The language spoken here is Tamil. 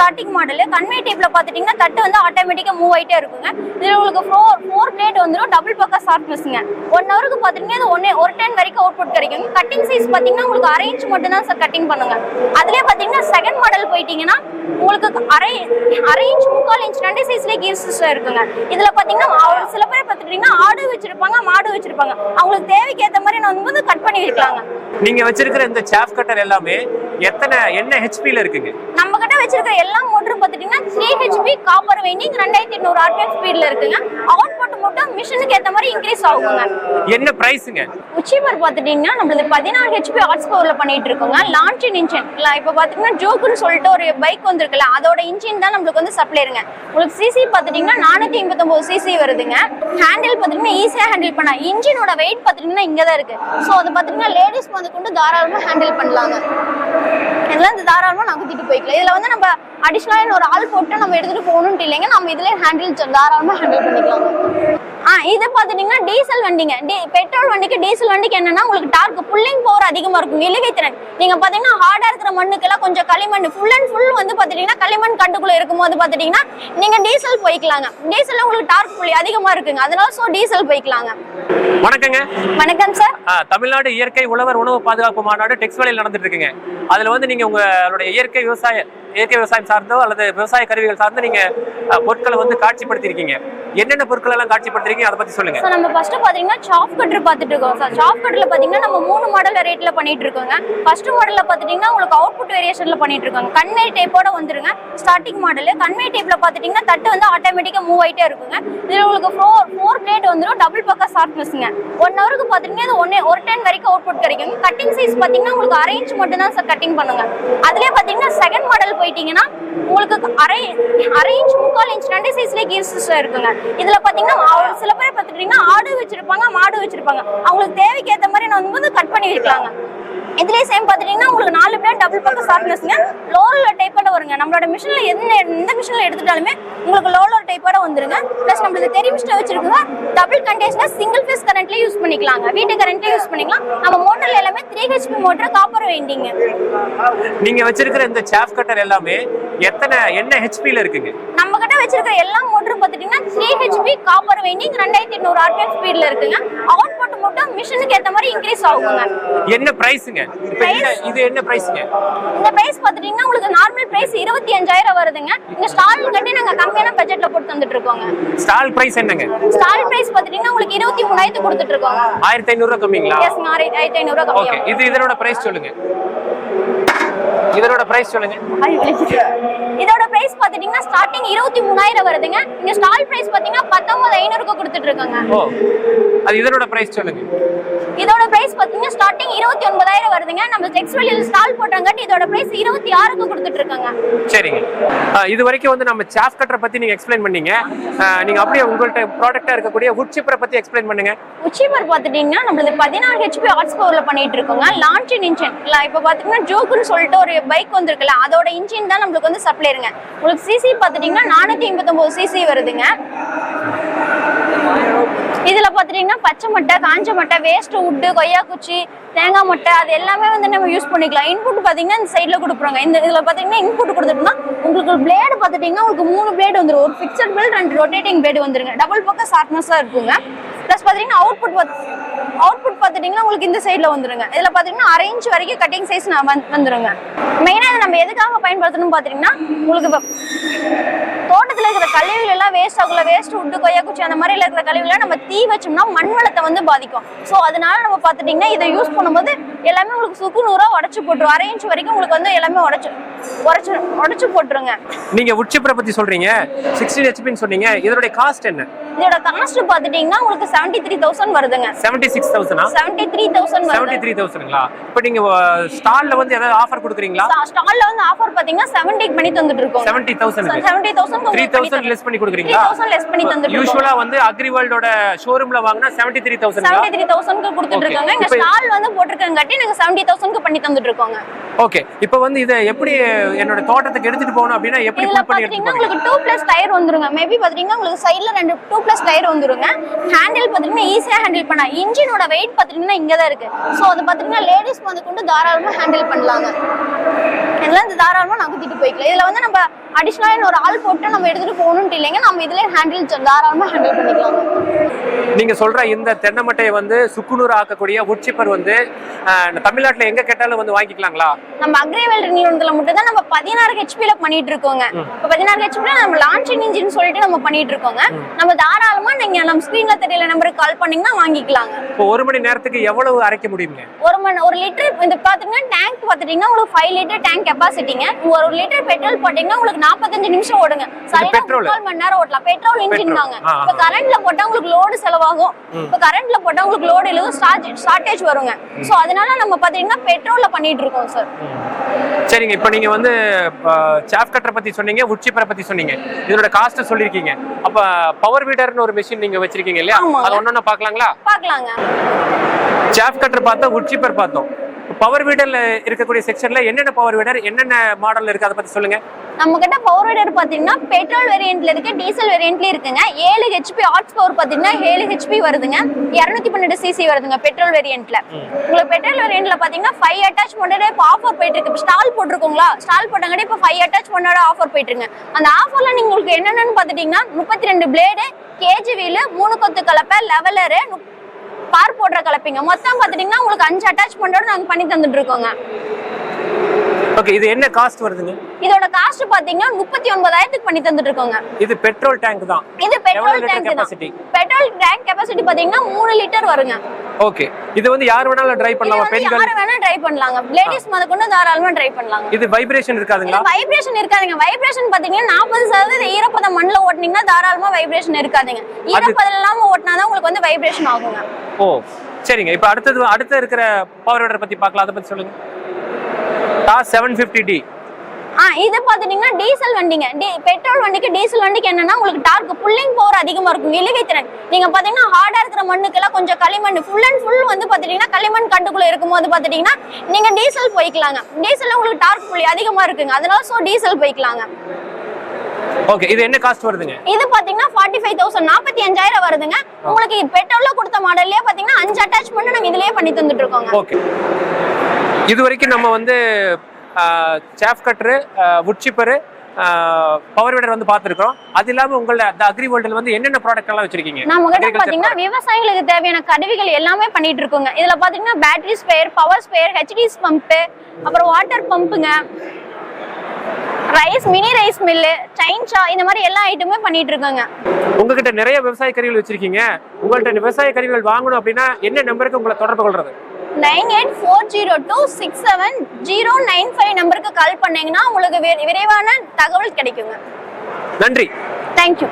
ஸ்டார்டிங் மாடல் கன்வே டைப்ல பாத்துட்டீங்கன்னா தட்டு வந்து ஆட்டோமேட்டிக்கா மூவ் ஆயிட்டே இருக்குங்க. இதுல உங்களுக்கு ஃபோர் ஃபோர் பிளேட் வந்துடும் டபுள் பக்கா ஷார்ப்னஸ்ங்க ஒன் ஹவருக்கு பாத்தீங்கன்னா இது ஒன்னு ஒரு டென் வரைக்கும் அவுட்புட் கிடைக்கும் கட்டிங் சைஸ் பாத்தீங்கன்னா உங்களுக்கு அரை இன்ச் மட்டும் தான் சார் கட்டிங் பண்ணுங்க. அதுலயே பாத்தீங்கன்னா செகண்ட் மாடல் போயிட்டீங்கன்னா உங்களுக்கு அரை அரை இன்ச் முக்கால் இன்ச் ரெண்டு சைஸ்லயே கீர் சிஸ்டம் இருக்குங்க. இதுல பாத்தீங்கன்னா ஒரு சில பேர் பாத்துட்டீங்கன்னா ஆடு வச்சிருப்பாங்க மாடு வச்சிருப்பாங்க. அவங்களுக்கு தேவைக்கு ஏத்த மாதிரி நான் வந்து கட் பண்ணி வைக்கலாங்க. நீங்க வச்சிருக்கிற இந்த சாஃப் கட்டர் எல்லாமே எத்தனை என்ன ஹெச்பில இருக்குங்க? நம்ம கிட்ட வச்சிருக்க எல்லா மோட்டரும் பாத்துட்டீங்கன்னா த்ரீ ஹெச்பி காப்பர் வைண்டிங் ரெண்டாயிரத்தி எண்ணூறு ஆர்பிஎம் ஸ்பீட்ல இருக்குங்க. அவுட்புட் மட்டும் மிஷினுக்கு ஏத்த மாதிரி இன்க்ரீஸ் ஆகுங்க. என்ன பிரைஸுங்க உச்சிபர் பாத்துட்டீங்கன்னா நம்மளது பதினாறு ஹெச்பி ஹார்ஸ் பவர்ல பண்ணிட்டு இருக்கோங்க. லான்ச்சின் இன்ஜின் இப்ப பாத்தீங்கன்னா ஜோக்குன்னு சொல்லிட்டு ஒரு பைக் வந்திருக்குல்ல அதோட இன்ஜின் தான் நம்மளுக்கு வந்து சப்ளைருங்க உங்களுக்கு சிசி பாத்துட்டீங்கன்னா நானூத்தி எண்பத்தொன்பது சிசி வருதுங்க. ஹேண்டில் பாத்தீங்கன்னா ஈஸியா ஹேண்டில் பண்ண இன்ஜினோட வெயிட் பாத்துட்டீங்கன்னா இங்க தான் இருக்கு. சோ அது பாத்தீங்கன்னா லேடிஸ் வந்து கொண்டு தாராளமா ஹேண்டில் பண்ணலாங்க. இதெல்லாம் இந்த நான் நகர்த்திட்டு போய்க்கலாம். இதில் வந்து நம்ம அடிஷ்னலாக ஒரு ஆள் போட்டு நம்ம எடுத்துகிட்டு போகணுன்ட்டு இல்லைங்க. நம்ம இதிலே ஹேண்டில் தாராளமாக ஹேண்டில் பண்ணிக்கலாம். இது பாத்துட்டீங்கன்னா டீசல் வண்டிங்க. டி- பெட்ரோல் வண்டிக்கு டீசல் வண்டிக்கு என்னன்னா உங்களுக்கு டார்க் புல்லிங் பவர் அதிகமா இருக்கும். இழுவை திறன் நீங்க பாத்தீங்கன்னா ஹார்டா இருக்கிற மண்ணுக்கெல்லாம் கொஞ்சம் களிமண் ஃபுல் அண்ட் ஃபுல் வந்து பாத்துட்டீங்கன்னா களிமண் கண்டுக்குள்ள இருக்கும்போது பாத்துட்டீங்கன்னா நீங்க டீசல் போய்க்கலாங்க. டீசல்ல உங்களுக்கு டார்க் புள்ளி அதிகமா இருக்குங்க. அதனால சோ டீசல் போய்க்கலாங்க. வணக்கங்க. வணக்கம் சார் தமிழ்நாடு இயற்கை உழவர் உணவு பாதுகாப்பு மாநாடு டெக்ஸ் வேலையில் நடந்துட்டு இருக்குங்க அதுல வந்து நீங்க உங்களுடைய இயற்கை விவசாய இயற்கை விவசாயம் சார்ந்தோ அல்லது விவசாய கருவிகள் சார்ந்து நீங்க ஆ, பொருட்களை வந்து காட்சிப்படுத்திருக்கீங்க என்னென்ன பொருட்கள் எல்லாம் காட்சிப்படுத்திருக்கீங்க? அதை பத்தி சொல்லுங்க. நம்ம ஃபர்ஸ்ட் பாத்தீங்கன்னா சாப் கட்டர் பார்த்துட்டு இருக்கோம் சார் சாப் கட்டர்ல பாத்தீங்கன்னா நம்ம மூணு மாடல் ரேட்ல பண்ணிட்டு இருக்கோங்க ஃபர்ஸ்ட் மாடல்ல பாத்துட்டீங்கன்னா உங்களுக்கு அவுட்புட் வேரியேஷன்ல பண்ணிட்டு இருக்காங்க கன்வே டைப்போட வந்துருங்க. ஸ்டார்டிங் மாடல் கன்வே டைப்ல பாத்துட்டீங்கன்னா தட்டு வந்து ஆட்டோமேட்டிக்கா மூவ் ஆயிட்டே இருக்குங்க. இதுல உங்களுக்கு ஃபோர் ஃபோர் பிளேட் வந்துடும் டபுள் பக்கா ஷார்ப்னஸ்ங்க ஒன் ஹவருக்கு பாத்தீங்கன்னா அது ஒன்னே ஒரு டென் வரைக்கும் அவுட்புட் கிடைக்கும் கட்டிங் சைஸ் பாத்தீங்கன்னா உங்களுக்கு அரை இன்ச் மட்டும் தான் சார் கட்டிங் பண்ணுங்க. அதுலயே பாத்தீங்கன்னா செகண்ட் மாடல் போயிட்டீங்கன்னா உங்களுக்கு அரை அரை இன்ச் முக்கால் இன்ச் ரெண்டு சைஸ்லயே கீர் சிஸ்டம் இருக்குங்க. இதுல பாத்தீங்கன்னா சில பேர் பாத்துட்டீங்கன்னா ஆடு வச்சிருப்பாங்க மாடு வச்சிருப்பாங்க. அவங்களுக்கு தேவைக்கு ஏத்த மாதிரி நான் வந்து கட் பண்ணி வைக்கலாங்க. இதுலயே சேம் பாத்துட்டீங்கன்னா உங்களுக்கு நாலு பிளேட் டபுள் பக்கம் ஷார்ப்னஸ்ங்க லோலர் டைப்போட வருங்க. நம்மளோட மிஷின்ல எந்த எந்த மிஷின்ல எடுத்துட்டாலுமே உங்களுக்கு லோலர் டைப்போட வந்துருங்க. பிளஸ் நம்மளுக்கு தெரி மிஷின் வச்சிருக்கோங்க டபுள் கண்டேஷனர் சிங்கிள் ஃபேஸ் கரண்ட்ல யூஸ் பண்ணிக்கலாங்க. வீட்டு கரண்ட்ல யூஸ் பண்ணிக்கலாம். நம்ம மோட்டர்ல எல்லாமே three HP motor copper winding நீங்க வச்சிருக்கிற இந்த சாஃப் கட்டர் எல்லாமே எத்தனை என்ன ஹெச்பில இருக்குங்க? நம்ம கிட்ட வச்சிருக்க எல்லா மோட்டரும் பாத்துட்டீங்கன்னா த்ரீ ஹெச்பி காப்பர் வைண்டிங் ரெண்டாயிரத்தி எண்ணூறு ஆர்பிஎம் ஸ்பீட்ல இருக்குங்க. அவுட்புட் மட்டும் மிஷினுக்கு ஏத்த மாதிரி இன்க்ரீஸ் ஆகுங்க. என்ன பிரைஸுங்க இது என்ன பிரைஸுங்க இந்த பிரைஸ் பாத்துட்டீங்கன்னா உங்களுக்கு நார்மல் பிரைஸ் இருபத்தி அஞ்சாயிரம் வருதுங்க. இந்த ஸ்டால் கட்டி நாங்க கம்மியான பட்ஜெட்ல போட்டு தந்துட்டு இருக்கோங்க. ஸ்டால் பிரைஸ் என்னங்க? ஸ்டால் பிரைஸ் பாத்துட்டீங்கன்னா உங்களுக்கு இருபத்தி மூணாயிரத்து கொடுத்துட்டு இருக்கோங்க. ஆயிரத்தி ஐநூறு ரூபாய் கம்மிங்களா எஸ் ஆயிரத்தி ஐநூறு ரூபாய் ஓகே இது இதனோட பிரைஸ் சொல்லுங்க. இதனோட பிரைஸ் சொல்லுங்க. இதோட பிரைஸ் பாத்துட்டீங்கன்னா ஸ்டார்டிங் இருபத்தி மூணாயிரம் வருதுங்க. இங்க ஸ்டால் பிரைஸ் பாத்தீங்கன்னா பத்தொன்பது ஐநூறுக்கு கொடுத்துட்டு இருக்காங்க அது இதனோட பிரைஸ் சொல்லுங்க. இதோட பிரைஸ் பாத்தீங்கன்னா ஸ்டார்டிங் இருபத்தி ஒன்பதாயிரம் வருதுங்க. நம்ம டெக்ஸ் வெளியில் ஸ்டால் போட்டாங்கட்டி இதோட பிரைஸ் இருபத்தி ஆறுக்கு கொடுத்துட்டு இருக்காங்க சரிங்க இது வரைக்கும் வந்து நம்ம சாஃப் கட்டரை பத்தி நீங்க எக்ஸ்பிளைன் பண்ணீங்க. நீங்க அப்படியே உங்கள்ட்ட ப்ராடக்டா இருக்கக்கூடிய wood chipper பத்தி எக்ஸ்பிளைன் பண்ணுங்க. உச்சிபர் பாத்துட்டீங்கன்னா நம்மளது பதினாறு ஹெச்பி ஹார்ஸ் பவர்ல பண்ணிட்டு இருக்கோங்க லான்ச்சின் இன்ஜின் இப்ப பாத்தீங்கன்னா ஜோக்குன்னு சொல்லிட்டு ஒரு பைக் வந்திருக்குல்ல அதோட இன்ஜின் தான் நம்மளுக்கு வந்து சப்ளைருங்க உங்களுக்கு சிசி பார்த்துட்டீங்கன்னா நானூற்றி எண்பத்தொன்பது சிசி வருதுங்க. இதுல பாத்துட்டீங்கன்னா பச்சை மட்டை காஞ்ச மட்டை வேஸ்ட் உட்டு கொய்யா குச்சி தேங்காய் மட்டை அது எல்லாமே வந்து நம்ம யூஸ் பண்ணிக்கலாம். இன்புட் பாத்தீங்கன்னா இந்த சைடில் கொடுக்குறோங்க. இந்த இதுல பாத்தீங்கன்னா இன்புட் கொடுத்துட்டோம்னா உங்களுக்கு பிளேடு பாத்துட்டீங்கன்னா உங்களுக்கு மூணு பிளேடு வந்துடும் ஒரு ஃபிக்ஸட் பிளேட் ரெண்டு ரொட்டேட்டிங் பிளேடு வந்துருங்க. டபுள் பக்கம் ஷார்ப்னஸா இருக்குங்க. ப்ளஸ் பார்த்தீங்கன்னா அவுட்புட் அவுட்புட் பார்த்துட்டிங்கன்னா உங்களுக்கு இந்த சைடில் வந்துருங்க. இதில் பார்த்தீங்கன்னா அரை இன்ச் வரைக்கும் கட்டிங் சைஸ் வந்துருங்க. மெயினாக இதை நம்ம எதுக்காக பயன்படுத்தணும் பார்த்தீங்கன்னா உங்களுக்கு இப்போ தோட்டத்தில் இருக்கிற கழிவுகள் எல்லாம் வேஸ்ட் ஆகல வேஸ்ட் உட்டு கொய்யா குச்சி அந்த மாதிரி இருக்கிற கழிவுகளை நம்ம தீ வச்சோம்னா மண் வளத்தை வந்து பாதிக்கும். ஸோ அதனால நம்ம பார்த்துட்டிங்கன்னா இதை யூஸ் பண்ணும்போது எல்லாமே உங்களுக்கு சுக்கு நூறா உடச்சு போட்டுரும். அரை இன்ச் வரைக்கும் உங்களுக்கு வந்து எல்லாமே உடச்சு உடச்சு உடச்சு போட்டுருங்க. நீங்கள் உட்சிப்பரை பற்றி பத்தி சொல்றீங்க சிக்ஸ்டீன் ஹெச்பின்னு சொன்னீங்க. இதனுடைய காஸ்ட் என்ன? இதோட காஸ்ட் பாத்துட்டீங்கன்னா உங்களுக்கு செவன்டி த்ரீ தௌசண்ட் வருதுங்க. செவன்டி சிக்ஸ் தௌசண்டா செவன்டி த்ரீ தௌசண்ட் செவன்டி வருது த்ரீ தௌசண்ட்ங்களா இப்போ நீங்க ஸ்டால்ல வந்து ஏதாவது ஆஃபர் கொடுக்குறீங்களா? ஸ்டால்ல வந்து ஆஃபர் பாத்தீங்கன்னா செவன்டி பண்ணி தந்துட்டு இருக்கோம் seventy thousand seventy thousand three thousand less பண்ணி கொடுக்குறீங்களா? தௌசண்ட் லெஸ் பண்ணி தந்துட்டு யூஸ்வலா வந்து அக்ரிவேல்டோட ஷோரூம்ல வாங்கினா seventy three thousand seventy three தௌசண்ட்க்கு கொடுத்துட்டு. இருக்காங்க. இங்க இப்ப- ஸ்டால் வந்து போட்டிருக்கங்காட்டி நாங்க செவன்டி தௌசண்ட்க்கு பண்ணி தந்துட்டு இருக்கோங்க. ஓகே இப்போ வந்து இதை எப்படி என்னோட தோட்டத்துக்கு எடுத்துட்டு போகணும் அப்படின்னா எப்படி பண்ணி எடுத்துட்டு உங்களுக்கு டூ பிளஸ் டயர் வந்துருங்க. மேபி பாத்தீங்கன்னா உங்களுக்கு சைடுல ரெண்டு டூ டியூப்லெஸ் டயர் வந்துருங்க. ஹேண்டில் பார்த்தீங்கன்னா ஈஸியாக ஹேண்டில் பண்ண இன்ஜினோட வெயிட் பார்த்தீங்கன்னா இங்கே தான் இருக்கு. ஸோ அது பார்த்தீங்கன்னா லேடிஸ் வந்து கொண்டு தாராளமாக ஹேண்டில் பண்ணலாங்க. இதெல்லாம் இந்த தாராளமாக நகர்த்திட்டு போய்க்கலாம். இதில் வந்து நம்ம அடிஷ்னலாக ஒரு ஆள் போட்டு நம்ம எடுத்துகிட்டு போகணுன்ட்டு இல்லைங்க. நம்ம இதுலேயே ஹேண்டில் தாராளமாக ஹேண்டில் பண்ணிக்கலாம். நீங்க சொல்ற இந்த தென்னை மட்டையை வந்து சுக்குநூறு ஆக்கக்கூடிய உட்சிப்பர் வந்து தமிழ்நாட்டுல எங்க கேட்டாலும் வந்து வாங்கிக்கலாங்களா? நம்ம அக்ரிவெல் நிறுவனத்துல மட்டும் தான் நம்ம பதினாறு ஹெச்பில பண்ணிட்டு இருக்கோங்க. இப்போ பதினாறு ஹெச்பில நம்ம லான்ச்சிங் இன்ஜின் சொல்லிட்டு நம்ம பண்ணிட்டு இருக்கோங்க. நம்ம தாராளமா நீங்க நம்ம ஸ்கிரீன்ல தெரியல நம்பருக்கு கால் பண்ணீங்கன்னா வாங்கிக்கலாங்க. இப்போ ஒரு மணி நேரத்துக்கு எவ்வளவு அரைக்க முடியுங்க ஒரு மணி ஒரு லிட்டர் இந்த பாத்தீங்கன்னா டேங்க் பாத்துட்டீங்கன்னா உங்களுக்கு ஃபைவ் லிட்டர் டேங்க் கெப்பாசிட்டிங்க ஒரு லிட்டர் பெட்ரோல் போட்டீங்கன்னா உங்களுக்கு நாற்பத்தஞ்சு நிமிஷம் ஓடுங்க. சரியா. முக்கால் மணி நேரம் ஓட்டலாம். Petrol engine. தாங்க. இப்போ கரண்ட்ல போட்டா உங்களுக்கு லோடு செலவாகும். இப்போ கரண்ட்ல போட்டா உங்களுக்கு லோடு இழுவும் ஷார்டேஜ் வருங்க. சோ அதனால நம்ம பாத்தீங்கன்னா பெட்ரோல்ல பண்ணிட்டு இருக்கோம் சார் சரிங்க இப்போ நீங்க வந்து சாப் கட்டரை பத்தி சொன்னீங்க உட்சிப்பரை பத்தி சொன்னீங்க. இதோட காஸ்ட் சொல்லியிருக்கீங்க அப்ப பவர் வீடர்னு ஒரு மிஷின் நீங்க வச்சிருக்கீங்க இல்லையா. அது ஒன்னொன்னு பார்க்கலாங்களா? பாக்கலாங்க சாப் கட்டர் பார்த்தோம் உட்சிப்பர் பார்த்தோம். பவர் வீடர்ல இருக்கக்கூடிய செக்ஷன்ல என்னென்ன பவர் வீடர் என்னென்ன மாடல் இருக்கு? அதை பத்தி சொல்லுங்க. நம்ம கிட்ட பவர் வீடர் பாத்தீங்கன்னா பெட்ரோல் வேரியன்ட்ல இருக்கு டீசல் வேரியன்ட்ல இருக்குங்க. ஏழு ஹெச்பி ஹார்ஸ் பவர் பாத்தீங்கன்னா ஏழு ஹெச்பி வருதுங்க. இருநூத்தி பன்னெண்டு சிசி வருதுங்க பெட்ரோல் வேரியன்ட்ல உங்களுக்கு பெட்ரோல் வேரியன்ட்ல பாத்தீங்கன்னா ஃபைவ் அட்டாச் பண்ணோட இப்போ ஆஃபர் போயிட்டு இருக்கு. ஸ்டால் போட்டிருக்கோங்களா? ஸ்டால் போட்டாங்கடி இப்போ ஃபைவ் அட்டாச் பண்ணோட ஆஃபர் போயிட்டு இருக்குங்க அந்த ஆஃபர்ல நீங்க உங்களுக்கு என்னென்னு பாத்துட்டீங்கன்னா முப்பத்தி ரெண்டு பிளேடு கேஜி வீலு மூணு கொத்து கலப்பை லெவலரு பார் போடுற கலப்பீங்க. மொத்தம் பாத்துட்டீங்கன்னா உங்களுக்கு அஞ்சு அட்டாச் பண்ணோட நாங்க பண்ணி தந்துட்டு இருக்கோங்க ஓகே இது என்ன காஸ்ட் வருதுங்க? இதோட காஸ்ட் பாத்தீங்கன்னா முப்பத்தி ஒன்பதாயிரத்துக்கு பண்ணி தந்துட்டு இருக்கோங்க இது பெட்ரோல் டேங்க் தான். இது பெட்ரோல் டேங்க் தான்? பெட்ரோல் டேங்க் கெபாசிட்டி பாத்தீங்கன்னா மூணு லிட்டர் வருங்க. ஓகே இது வந்து யார் வேணாலும் இது பண்ணலாமா பெண்கள்? யாரு வேணா ட்ரை பண்ணலாங்க. லேடிஸ் முத கொண்டு தாராளமா ட்ரை பண்ணலாங்க. இது வைப்ரேஷன் இருக்காதுங்களா? வைப்ரேஷன் இருக்காதுங்க. வைப்ரேஷன் பாத்தீங்கன்னா நாற்பது சதவீத மண்ணில் ஓட்டுனீங்கன்னா தாராளமா வைப்ரேஷன் இருக்காதுங்க. ஈரப்பதம் இல்லாம ஓட்டினாதான் உங்களுக்கு வந்து வைப்ரேஷன் ஆகுங்க. ஓ சரிங்க. இப்போ அடுத்தது அடுத்து இருக்கிற பவர் வீடர் பத்தி பார்க்கலாம். அதை பத்தி சொல்லுங்க. டாஸ் செவன் ஃபிஃப்டி டி ஆ இது பாத்துட்டீங்கன்னா டீசல் வண்டிங்க. பெட்ரோல் வண்டிக்கு டீசல் வண்டிக்கு என்னன்னா உங்களுக்கு டார்க் புல்லிங் பவர் அதிகமா இருக்கும். இழுவை திறன். நீங்க பாத்தீங்கன்னா ஹார்டா இருக்கிற மண்ணுக்கெல்லாம் கொஞ்சம் களிமண் ஃபுல் அண்ட் ஃபுல் வந்து பாத்துட்டீங்கன்னா களிமண் கட்டுக்குள்ள இருக்கும்போது பாத்துட்டீங்கன்னா நீங்க டீசல் போய்க்கலாங்க. டீசல்ல உங்களுக்கு டார்க் புள்ளி அதிகமா இருக்குங்க. அதனால சோ டீசல் போய்க்கலாங்க. ஓகே இது என்ன காஸ்ட் வருதுங்க? இது பாத்தீங்கன்னா ஃபார்ட்டி ஃபைவ் தௌசண்ட் நாற்பத்தி அஞ்சாயிரம் வருதுங்க. உங்களுக்கு பெட்ரோல்ல கொடுத்த மாடல்லயே பாத்தீங்கன்னா அஞ்சு அட்டாச்மெண்ட் நாங்க இதுலயே பண்ணி தந்துட்டு இருக்கோங்க ஓகே இது வரைக்கும் நம்ம வந்து சாஃப் கட்டரு உட்சிப்பரு பவர் வீடர் வந்து பார்த்துருக்கோம் அது இல்லாம உங்களோட அந்த அக்ரி வேர்ல்டில் வந்து என்னென்ன ப்ராடக்ட் எல்லாம் வச்சிருக்கீங்க? நம்ம கிட்ட பாத்தீங்கன்னா விவசாயிகளுக்கு தேவையான கருவிகள் எல்லாமே பண்ணிட்டு இருக்கோங்க இதுல பாத்தீங்கன்னா பேட்டரி ஸ்பேர் பவர் ஸ்பேர் ஹெச்டிஸ் பம்ப் அப்புறம் water பம்புங்க rice mini rice mill chainsaw இந்த மாதிரி எல்லா ஐட்டமே பண்ணிட்டு இருக்கோங்க. உங்ககிட்ட நிறைய விவசாய கருவிகள் வச்சிருக்கீங்க. உங்கள்ட்ட விவசாய கருவிகள் வாங்கணும் அப்படின்னா என்ன நம்பருக்கு உங்களை தொடர்பு கொள்றது? Nine eight four zero two six seven zero nine five நம்பருக்கு கால் பண்ணீங்கன்னா உங்களுக்கு விரைவான தகவல் கிடைக்குங்க. நன்றி. தேங்க்யூ